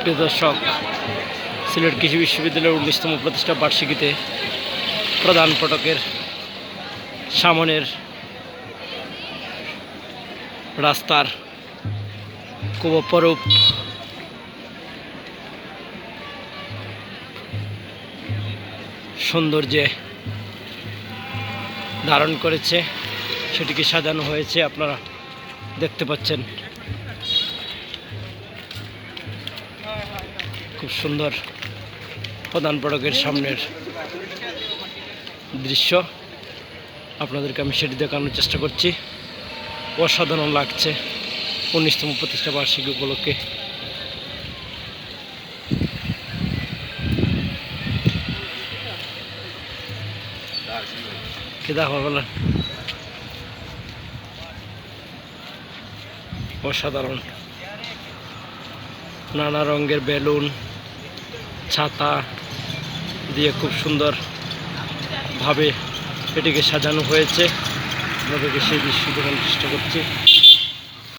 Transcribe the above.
প্রিয় দর্শক, সিলেট কৃষি বিশ্ববিদ্যালয়ের উনিশতম প্রতিষ্ঠা বার্ষিকীতে প্রধান ফটকের সামনের রাস্তার খুব অপরূপ সৌন্দর্যে ধারণ করেছে। সেটিকে সাজানো হয়েছে, আপনারা দেখতে পাচ্ছেন। খুব সুন্দর প্রধান ফটকের সামনের দৃশ্য। আপনাদেরকে আমি সেটি দেখানোর চেষ্টা করছি। অসাধারণ লাগছে উনিশতম প্রতিষ্ঠা বার্ষিকী উপলক্ষে। অসাধারণ। নানা রঙের বেলুন ছাতা দিয়ে খুব সুন্দর ভাবে এটিকে সাজানো হয়েছে। আপনাদেরকে সেই দৃশ্য দেখার চেষ্টা করছি।